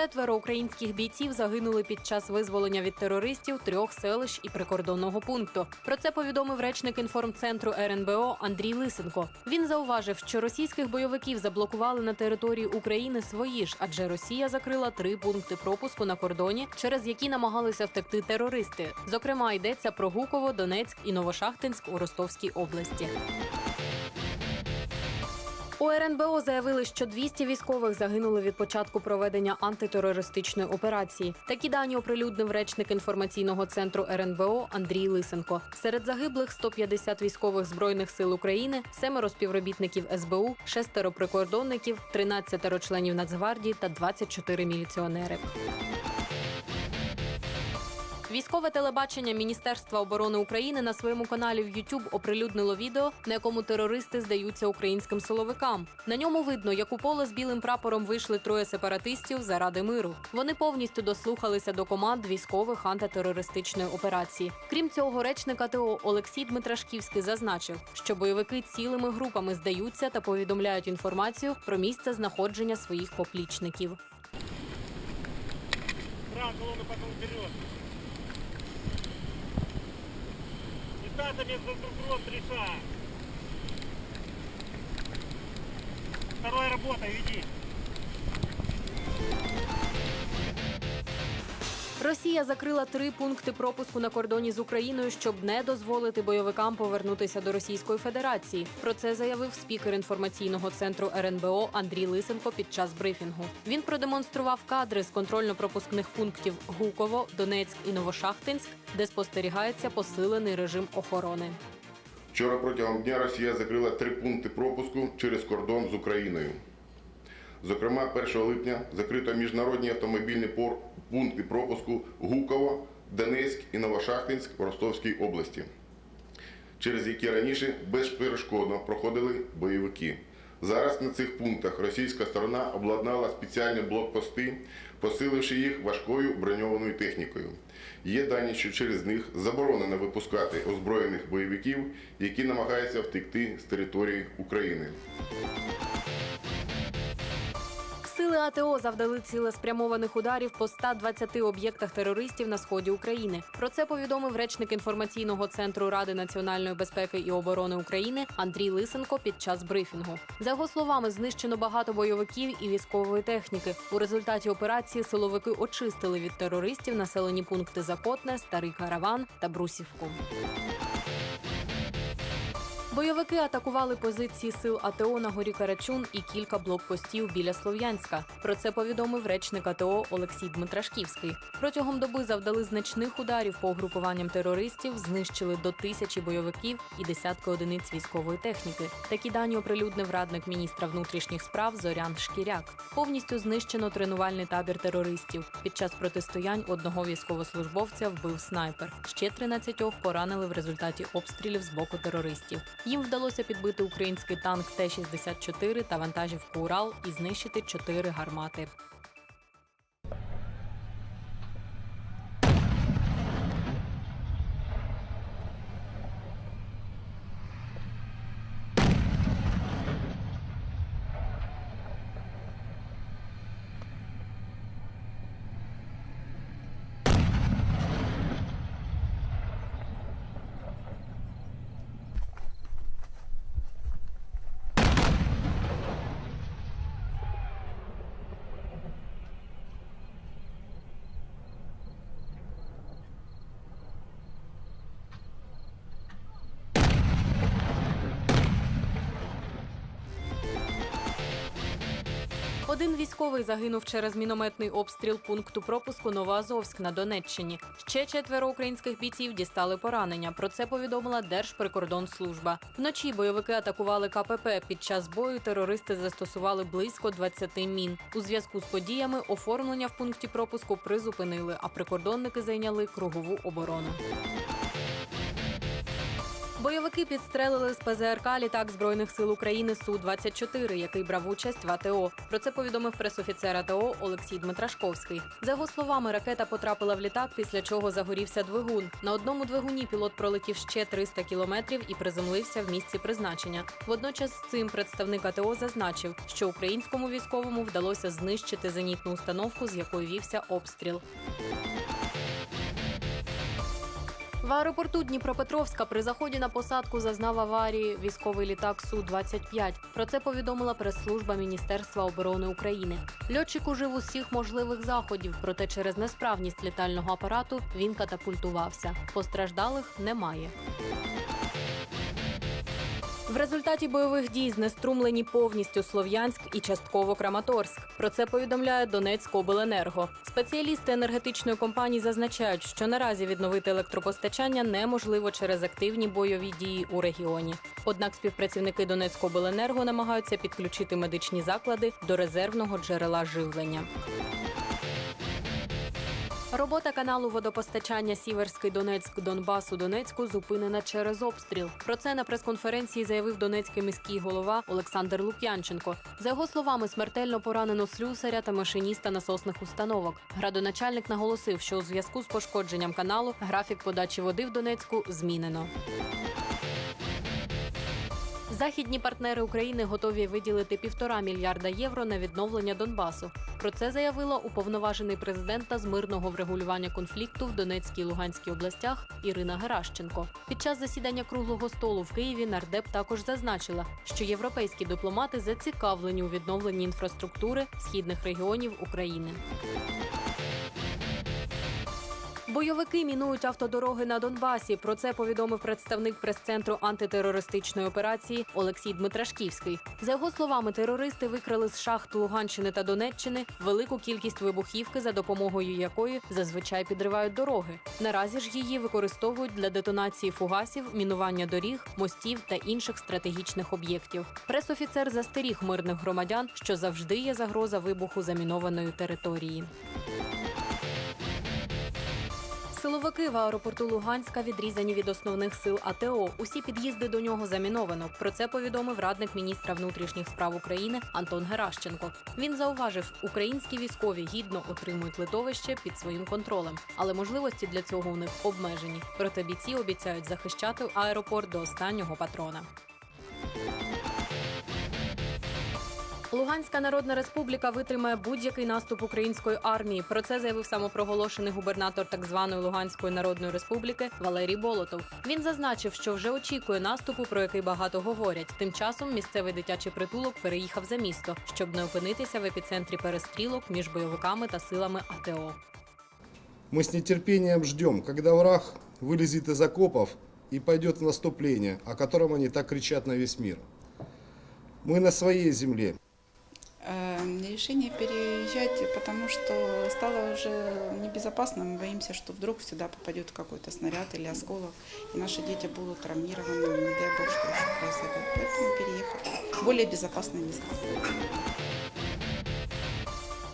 Четверо українських бійців загинули під час визволення від терористів трьох селищ і прикордонного пункту. Про це повідомив речник інформцентру РНБО Андрій Лисенко. Він зауважив, що російських бойовиків заблокували на території України свої ж, адже Росія закрила три пункти пропуску на кордоні, через які намагалися втекти терористи. Зокрема, йдеться про Гуково, Донецьк і Новошахтинськ у Ростовській області. У РНБО заявили, що 200 військових загинули від початку проведення антитерористичної операції. Такі дані оприлюднив речник інформаційного центру РНБО Андрій Лисенко. Серед загиблих 150 військових збройних сил України, семеро співробітників СБУ, шестеро прикордонників, 13 членів Нацгвардії та 24 міліціонери. Військове телебачення Міністерства оборони України на своєму каналі в YouTube оприлюднило відео, на якому терористи здаються українським силовикам. На ньому видно, як у поле з білим прапором вийшли троє сепаратистів заради миру. Вони повністю дослухалися до команд військових антитерористичної операції. Крім цього, речник АТО Олексій Дмитрашківський зазначив, що бойовики цілими групами здаються та повідомляють інформацію про місце знаходження своїх поплічників. Правая колонна потом вперед. Между друг другом решаем. Второй работа, веди. Росія закрила три пункти пропуску на кордоні з Україною, щоб не дозволити бойовикам повернутися до Російської Федерації. Про це заявив спікер інформаційного центру РНБО Андрій Лисенко під час брифінгу. Він продемонстрував кадри з контрольно-пропускних пунктів Гуково, Донецьк і Новошахтинськ, де спостерігається посилений режим охорони. Вчора протягом дня Росія закрила три пункти пропуску через кордон з Україною. Зокрема, 1 липня закрито міжнародні автомобільні пункти пропуску Гуково, Донецьк і Новошахтинськ в Ростовській області, через які раніше безперешкодно проходили бойовики. Зараз на цих пунктах російська сторона обладнала спеціальні блокпости, посиливши їх важкою броньованою технікою. Є дані, що через них заборонено випускати озброєних бойовиків, які намагаються втекти з території України. Сили АТО завдали цілеспрямованих ударів по 120 об'єктах терористів на сході України. Про це повідомив речник інформаційного центру Ради національної безпеки і оборони України Андрій Лисенко під час брифінгу. За його словами, знищено багато бойовиків і військової техніки. У результаті операції силовики очистили від терористів населені пункти Закотне, Старий Караван та Брусівку. Бойовики атакували позиції сил АТО на горі Карачун і кілька блокпостів біля Слов'янська. Про це повідомив речник АТО Олексій Дмитрашківський. Протягом доби завдали значних ударів по угрупуванням терористів, знищили до тисячі бойовиків і десятки одиниць військової техніки. Такі дані оприлюднив радник міністра внутрішніх справ Зорян Шкіряк. Повністю знищено тренувальний табір терористів. Під час протистоянь одного військовослужбовця вбив снайпер. Ще 13 поранили в результаті обстрілів з боку терористів. Їм вдалося підбити український танк Т-64 та вантажівку Урал і знищити чотири гармати. Один військовий загинув через мінометний обстріл пункту пропуску Новоазовськ на Донеччині. Ще четверо українських бійців дістали поранення. Про це повідомила Держприкордонслужба. Вночі бойовики атакували КПП. Під час бою терористи застосували близько 20 мін. У зв'язку з подіями оформлення в пункті пропуску призупинили, а прикордонники зайняли кругову оборону. Бойовики підстрелили з ПЗРК літак Збройних сил України Су-24, який брав участь в АТО. Про це повідомив пресофіцер АТО Олексій Дмитрашковський. За його словами, ракета потрапила в літак, після чого загорівся двигун. На одному двигуні пілот пролетів ще 300 кілометрів і приземлився в місці призначення. Водночас з цим представник АТО зазначив, що українському військовому вдалося знищити зенітну установку, з якої вівся обстріл. В аеропорту Дніпропетровська при заході на посадку зазнав аварії військовий літак Су-25. Про це повідомила прес-служба Міністерства оборони України. Льотчик ужив усіх можливих заходів, проте через несправність літального апарату він катапультувався. Постраждалих немає. В результаті бойових дій знеструмлені повністю Слов'янськ і частково Краматорськ. Про це повідомляє Донецькобленерго. Спеціалісти енергетичної компанії зазначають, що наразі відновити електропостачання неможливо через активні бойові дії у регіоні. Однак співпрацівники Донецькобленерго намагаються підключити медичні заклади до резервного джерела живлення. Робота каналу водопостачання Сіверський Донецьк Донбасу Донецьку зупинена через обстріл. Про це на прес-конференції заявив донецький міський голова Олександр Лук'янченко. За його словами, смертельно поранено слюсаря та машиніста насосних установок. Градоначальник наголосив, що у зв'язку з пошкодженням каналу графік подачі води в Донецьку змінено. Західні партнери України готові виділити півтора мільярда євро на відновлення Донбасу. Про це заявила уповноважений президента з мирного врегулювання конфлікту в Донецькій і Луганській областях Ірина Геращенко. Під час засідання круглого столу в Києві нардеп також зазначила, що європейські дипломати зацікавлені у відновленні інфраструктури східних регіонів України. Бойовики мінують автодороги на Донбасі. Про це повідомив представник прес-центру антитерористичної операції Олексій Дмитрашківський. За його словами, терористи викрали з шахт Луганщини та Донеччини велику кількість вибухівки, за допомогою якої зазвичай підривають дороги. Наразі ж її використовують для детонації фугасів, мінування доріг, мостів та інших стратегічних об'єктів. Пресофіцер застеріг мирних громадян, що завжди є загроза вибуху замінованої території. Силовики в аеропорту Луганська відрізані від основних сил АТО. Усі під'їзди до нього заміновано. Про це повідомив радник міністра внутрішніх справ України Антон Геращенко. Він зауважив, українські військові гідно отримують литовище під своїм контролем, але можливості для цього у них обмежені. Проте бійці обіцяють захищати аеропорт до останнього патрона. Луганська Народна Республіка витримає будь-який наступ української армії. Про це заявив самопроголошений губернатор так званої Луганської Народної Республіки Валерій Болотов. Він зазначив, що вже очікує наступу, про який багато говорять. Тим часом місцевий дитячий притулок переїхав за місто, щоб не опинитися в епіцентрі перестрілок між бойовиками та силами АТО. Мы с нетерпением ждем, когда враг вылезет из окопов и пойдет в наступление, о котором они так кричат на весь мир. Мы на своей земле. Э, Решение переезжать, потому что стало уже небезопасно. Мы боимся, что вдруг сюда попадет какой-то снаряд или осколок, и наши дети будут травмированы, не дай бог, что еще произойдет. Поэтому переехали более безопасное место.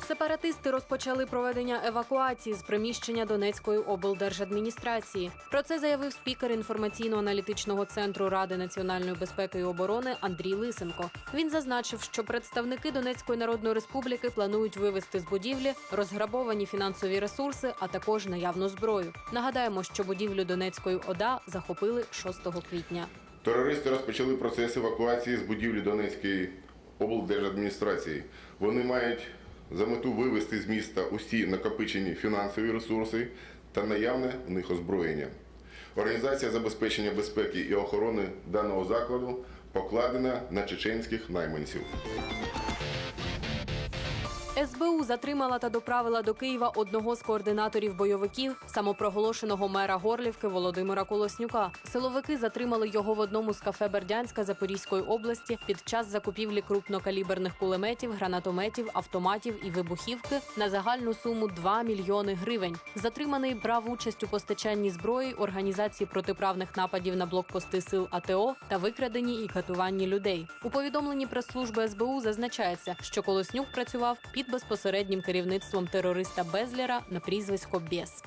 Сепаратисти розпочали проведення евакуації з приміщення Донецької облдержадміністрації. Про це заявив спікер інформаційно-аналітичного центру Ради національної безпеки і оборони Андрій Лисенко. Він зазначив, що представники Донецької народної республіки планують вивезти з будівлі розграбовані фінансові ресурси, а також наявну зброю. Нагадаємо, що будівлю Донецької ОДА захопили 6 квітня. Терористи розпочали процес евакуації з будівлі Донецької облдержадміністрації. Вони мають за мету вивести з міста усі накопичені фінансові ресурси та наявне в них озброєння. Організація забезпечення безпеки і охорони даного закладу покладена на чеченських найманців. СБУ затримала та доправила до Києва одного з координаторів бойовиків, самопроголошеного мера Горлівки Володимира Колоснюка. Силовики затримали його в одному з кафе Бердянська Запорізької області під час закупівлі крупнокаліберних кулеметів, гранатометів, автоматів і вибухівки на загальну суму 2 мільйони гривень. Затриманий брав участь у постачанні зброї, організації протиправних нападів на блокпости сил АТО та викраденні і катуванні людей. У повідомленні прес-служби СБУ зазначається, що Колоснюк працював під безпосереднім керівництвом терориста Безлера на прізвисько Бєс.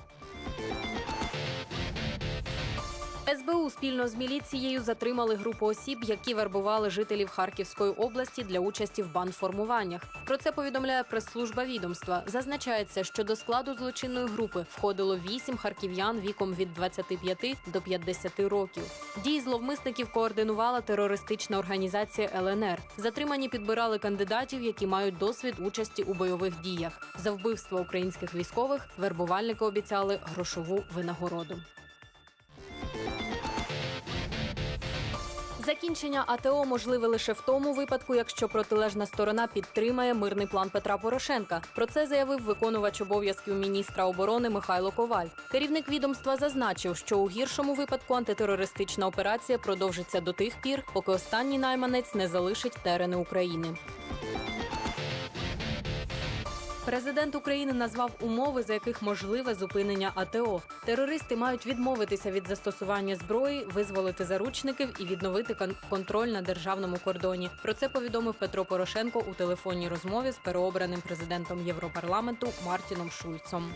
СБУ спільно з міліцією затримали групу осіб, які вербували жителів Харківської області для участі в бандформуваннях. Про це повідомляє прес-служба відомства. Зазначається, що до складу злочинної групи входило вісім харків'ян віком від 25 до 50 років. Дії зловмисників координувала терористична організація ЛНР. Затримані підбирали кандидатів, які мають досвід участі у бойових діях. За вбивство українських військових вербувальники обіцяли грошову винагороду. Закінчення АТО можливе лише в тому випадку, якщо протилежна сторона підтримає мирний план Петра Порошенка. Про це заявив виконувач обов'язків міністра оборони Михайло Коваль. Керівник відомства зазначив, що у гіршому випадку антитерористична операція продовжиться до тих пір, поки останній найманець не залишить терени України. Президент України назвав умови, за яких можливе зупинення АТО. Терористи мають відмовитися від застосування зброї, визволити заручників і відновити кон- контроль на державному кордоні. Про це повідомив Петро Порошенко у телефонній розмові з переобраним президентом Європарламенту Мартіном Шульцом.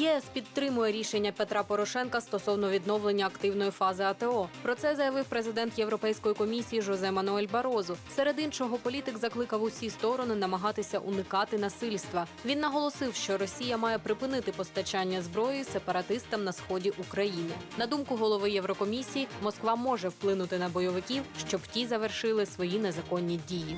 ЄС підтримує рішення Петра Порошенка стосовно відновлення активної фази АТО. Про це заявив президент Європейської комісії Жозе Мануель Барозу. Серед іншого, політик закликав усі сторони намагатися уникати насильства. Він наголосив, що Росія має припинити постачання зброї сепаратистам на сході України. На думку голови Єврокомісії, Москва може вплинути на бойовиків, щоб ті завершили свої незаконні дії.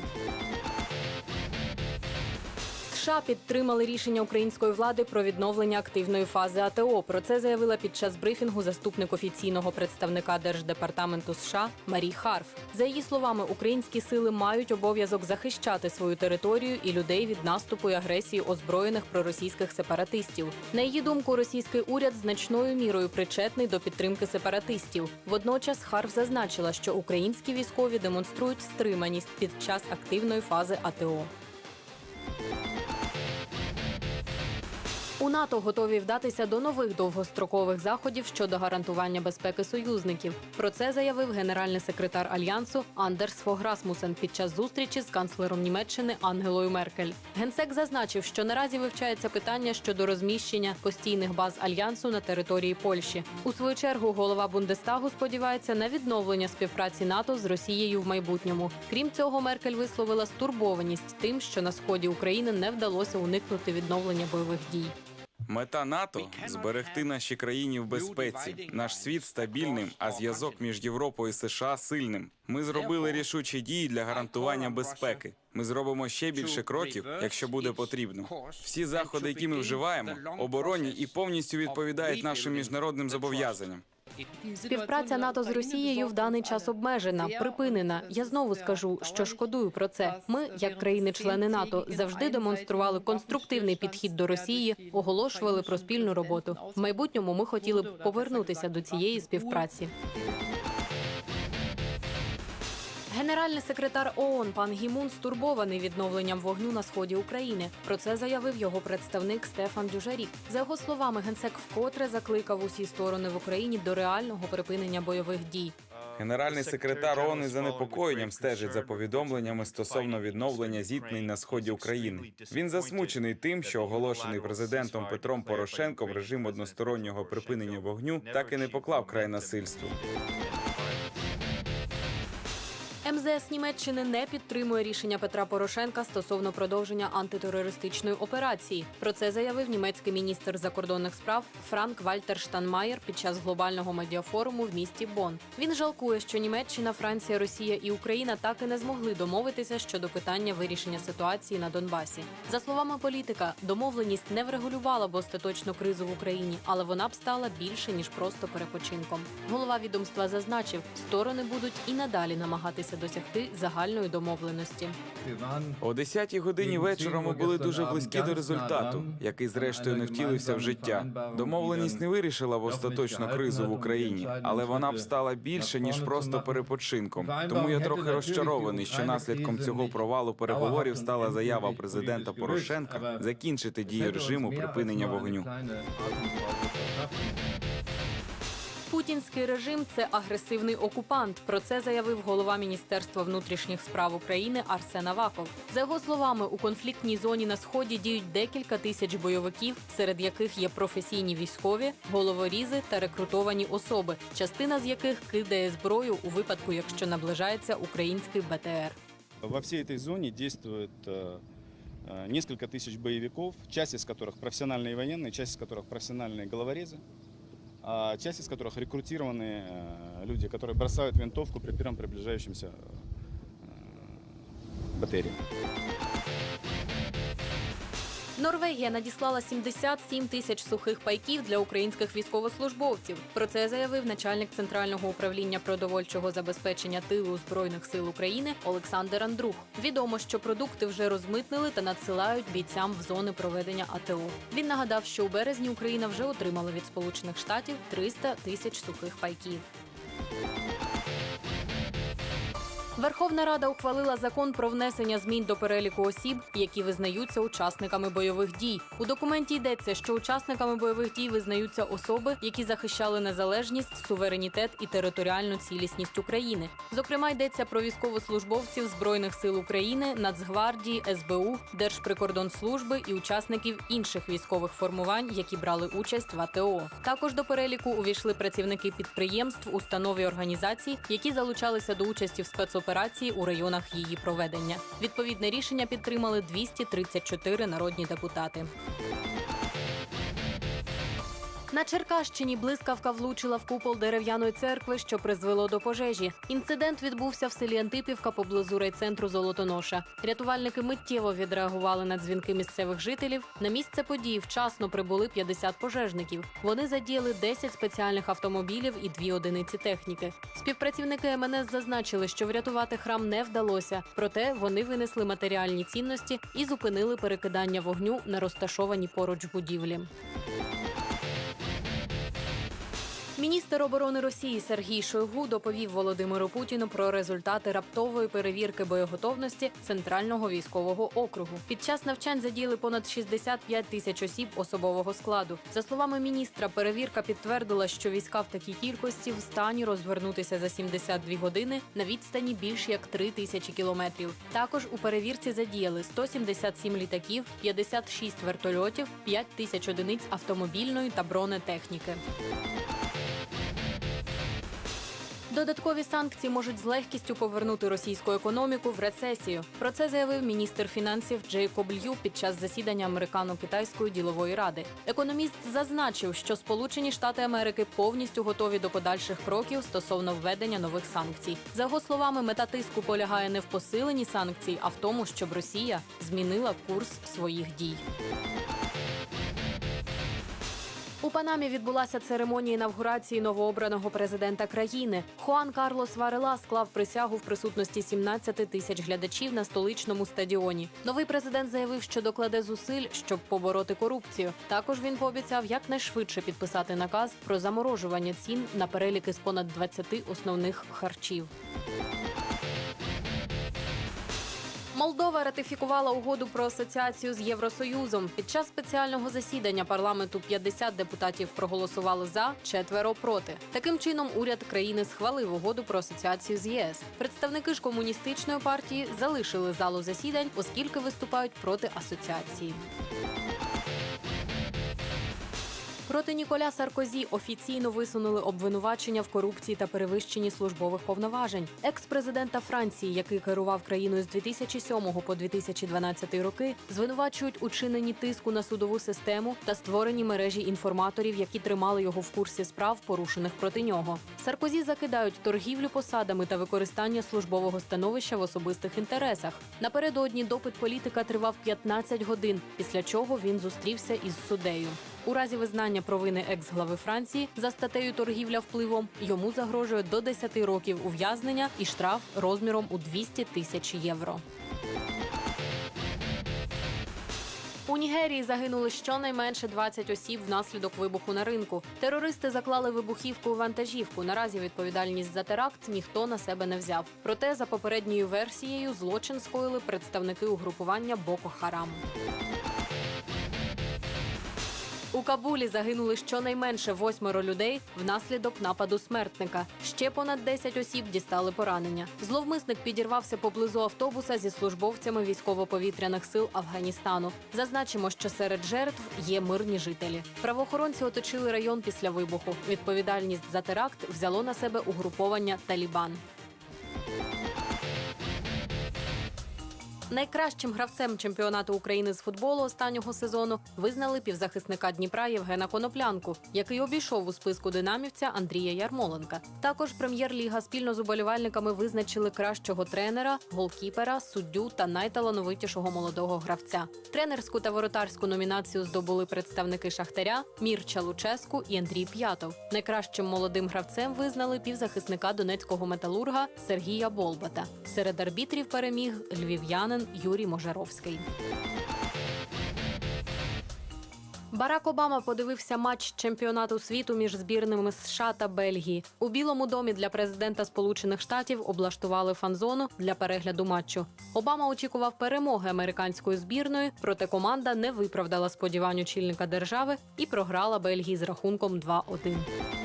США підтримали рішення української влади про відновлення активної фази АТО. Про це заявила під час брифінгу заступник офіційного представника Держдепартаменту США Марі Харф. За її словами, українські сили мають обов'язок захищати свою територію і людей від наступу і агресії озброєних проросійських сепаратистів. На її думку, російський уряд значною мірою причетний до підтримки сепаратистів. Водночас Харф зазначила, що українські військові демонструють стриманість під час активної фази АТО. У НАТО готові вдатися до нових довгострокових заходів щодо гарантування безпеки союзників. Про це заявив генеральний секретар альянсу Андерс Фог Расмусен під час зустрічі з канцлером Німеччини Ангелою Меркель. Генсек зазначив, що наразі вивчається питання щодо розміщення постійних баз альянсу на території Польщі. У свою чергу голова Бундестагу сподівається на відновлення співпраці НАТО з Росією в майбутньому. Крім цього, Меркель висловила стурбованість тим, що на сході України не вдалося уникнути відновлення бойових дій. Мета НАТО зберегти наші країні в безпеці, наш світ стабільним, а зв'язок між Європою і США сильним. Ми зробили рішучі дії для гарантування безпеки. Ми зробимо ще більше кроків, якщо буде потрібно. Всі заходи, які ми вживаємо, оборонні і повністю відповідають нашим міжнародним зобов'язанням. Співпраця НАТО з Росією в даний час обмежена, припинена. Я знову скажу, що шкодую про це. Ми, як країни-члени НАТО, завжди демонстрували конструктивний підхід до Росії, оголошували про спільну роботу. В майбутньому ми хотіли б повернутися до цієї співпраці. Генеральний секретар ООН пан Гімун стурбований відновленням вогню на сході України. Про це заявив його представник Стефан Дюжарік. За його словами, генсек вкотре закликав усі сторони в Україні до реального припинення бойових дій. Генеральний секретар ООН із занепокоєнням стежить за повідомленнями стосовно відновлення зіткнень на сході України. Він засмучений тим, що оголошений президентом Петром Порошенком режим одностороннього припинення вогню так і не поклав край насильству. МЗС Німеччини не підтримує рішення Петра Порошенка стосовно продовження антитерористичної операції. Про це заявив німецький міністр закордонних справ Франк Вальтер Штанмаєр під час глобального медіафоруму в місті Бонн. Він жалкує, що Німеччина, Франція, Росія і Україна так і не змогли домовитися щодо питання вирішення ситуації на Донбасі. За словами політика, домовленість не врегулювала б остаточно кризу в Україні, але вона б стала більше ніж просто перепочинком. Голова відомства зазначив, сторони будуть і надалі намагатися досягти загальної домовленості. О 10-й годині вечора ми були дуже близькі до результату, який зрештою не втілився в життя. Домовленість не вирішила б остаточно кризу в Україні, але вона б стала більше ніж просто перепочинком. Тому я трохи розчарований, що наслідком цього провалу переговорів стала заява президента Порошенка закінчити дії режиму припинення вогню. Путінський режим це агресивний окупант. Про це заявив голова Міністерства внутрішніх справ України Арсен Аваков. За його словами, у конфліктній зоні на сході діють декілька тисяч бойовиків, серед яких є професійні військові, головорізи та рекрутовані особи, частина з яких кидає зброю у випадку, якщо наближається український БТР. Во всей этой зоне действует э, э, несколько тысяч боевиков, часть из которых профессиональные военные, часть из которых профессиональные головорезы, а часть из которых рекрутированные э, люди, которые бросают винтовку при первом приближающемся э, батарее. Норвегія надіслала 77 тисяч сухих пайків для українських військовослужбовців. Про це заявив начальник центрального управління продовольчого забезпечення тилу збройних сил України Олександр Андрух. Відомо, що продукти вже розмитнили та надсилають бійцям в зони проведення АТО. Він нагадав, що у березні Україна вже отримала від Сполучених Штатів 300 тисяч сухих пайків. Верховна Рада ухвалила закон про внесення змін до переліку осіб, які визнаються учасниками бойових дій. У документі йдеться, що учасниками бойових дій визнаються особи, які захищали незалежність, суверенітет і територіальну цілісність України. Зокрема, йдеться про військовослужбовців збройних сил України, Нацгвардії, СБУ, Держприкордонслужби і учасників інших військових формувань, які брали участь в АТО. Також до переліку увійшли працівники підприємств, установ і організацій, які залучалися до участі в спецоперації у районах її проведення. Відповідне рішення підтримали 234 народні депутати. На Черкащині блискавка влучила в купол дерев'яної церкви, що призвело до пожежі. Інцидент відбувся в селі Антипівка поблизу райцентру Золотоноша. Рятувальники миттєво відреагували на дзвінки місцевих жителів. На місце події вчасно прибули 50 пожежників. Вони задіяли 10 спеціальних автомобілів і дві одиниці техніки. Співпрацівники МНС зазначили, що врятувати храм не вдалося, проте вони винесли матеріальні цінності і зупинили перекидання вогню на розташовані поруч будівлі. Міністр оборони Росії Сергій Шойгу доповів Володимиру Путіну про результати раптової перевірки боєготовності центрального військового округу. Під час навчань задіяли понад 65 тисяч осіб особового складу. За словами міністра, перевірка підтвердила, що війська в такій кількості в стані розвернутися за 72 години на відстані більш як 3 тисячі кілометрів. Також у перевірці задіяли 177 літаків, 56 вертольотів, 5 тисяч одиниць автомобільної та бронетехніки. Додаткові санкції можуть з легкістю повернути російську економіку в рецесію. Про це заявив міністр фінансів Джейкоб Лью під час засідання американо-китайської ділової ради. Економіст зазначив, що Сполучені Штати Америки повністю готові до подальших кроків стосовно введення нових санкцій. За його словами, мета тиску полягає не в посиленні санкцій, а в тому, щоб Росія змінила курс своїх дій. У Панамі відбулася церемонія інавгурації новообраного президента країни. Хуан Карлос Варела склав присягу в присутності 17 тисяч глядачів на столичному стадіоні. Новий президент заявив, що докладе зусиль, щоб побороти корупцію. Також він пообіцяв якнайшвидше підписати наказ про заморожування цін на переліки з понад 20 основних харчів. Молдова ратифікувала угоду про асоціацію з Євросоюзом. Під час спеціального засідання парламенту 50 депутатів проголосували за, четверо проти. Таким чином, уряд країни схвалив угоду про асоціацію з ЄС. Представники ж комуністичної партії залишили залу засідань, оскільки виступають проти асоціації. Проти Ніколя Саркозі офіційно висунули обвинувачення в корупції та перевищенні службових повноважень. Екс-президента Франції, який керував країною з 2007 по 2012 роки, звинувачують у чиненні тиску на судову систему та створенні мережі інформаторів, які тримали його в курсі справ, порушених проти нього. Саркозі закидають торгівлю посадами та використання службового становища в особистих інтересах. Напередодні допит політика тривав 15 годин, після чого він зустрівся із суддею. У разі визнання провини екс-глави Франції за статтею торгівля впливом йому загрожує до 10 років ув'язнення і штраф розміром у 200 тисяч євро. У Нігерії загинули щонайменше 20 осіб внаслідок вибуху на ринку. Терористи заклали вибухівку у вантажівку. Наразі відповідальність за теракт ніхто на себе не взяв. Проте, за попередньою версією, злочин скоїли представники угрупування Боко Харам. У Кабулі загинули щонайменше восьмеро людей внаслідок нападу смертника. Ще понад 10 осіб дістали поранення. Зловмисник підірвався поблизу автобуса зі службовцями військово-повітряних сил Афганістану. Зазначимо, що серед жертв є мирні жителі. Правоохоронці оточили район після вибуху. Відповідальність за теракт взяло на себе угруповання Талібан. Найкращим гравцем чемпіонату України з футболу останнього сезону визнали півзахисника Дніпра Євгена Коноплянку, який обійшов у списку динамівця Андрія Ярмоленка. Також прем'єр-ліга спільно з уболівальниками визначили кращого тренера, голкіпера, суддю та найталановитішого молодого гравця. Тренерську та воротарську номінацію здобули представники Шахтаря Мірча Луческу і Андрій П'ятов. Найкращим молодим гравцем визнали півзахисника донецького металурга Сергія Болбата. Серед арбітрів переміг львів'янин Юрій Можаровський. Барак Обама подивився матч чемпіонату світу між збірними США та Бельгії. У Білому домі для президента Сполучених Штатів облаштували фан-зону для перегляду матчу. Обама очікував перемоги американської збірної, проте команда не виправдала сподівань очільника держави і програла Бельгії з рахунком 2-1.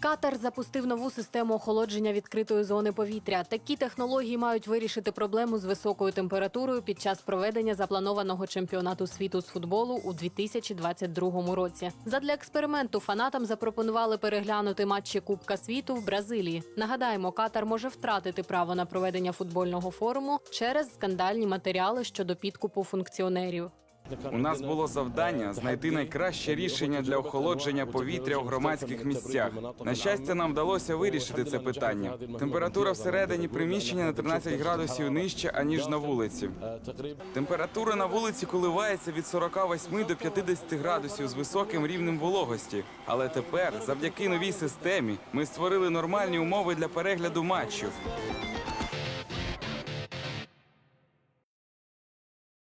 Катар запустив нову систему охолодження відкритої зони повітря. Такі технології мають вирішити проблему з високою температурою під час проведення запланованого чемпіонату світу з футболу у 2022 році. Задля експерименту фанатам запропонували переглянути матчі Кубка світу в Бразилії. Нагадаємо, Катар може втратити право на проведення футбольного форуму через скандальні матеріали щодо підкупу функціонерів. У нас було завдання знайти найкраще рішення для охолодження повітря у громадських місцях. На щастя, нам вдалося вирішити це питання. Температура всередині приміщення на 13 градусів нижче аніж на вулиці. Температура на вулиці коливається від 48 до 50 градусів з високим рівнем вологості. Але тепер, завдяки новій системі, ми створили нормальні умови для перегляду матчів.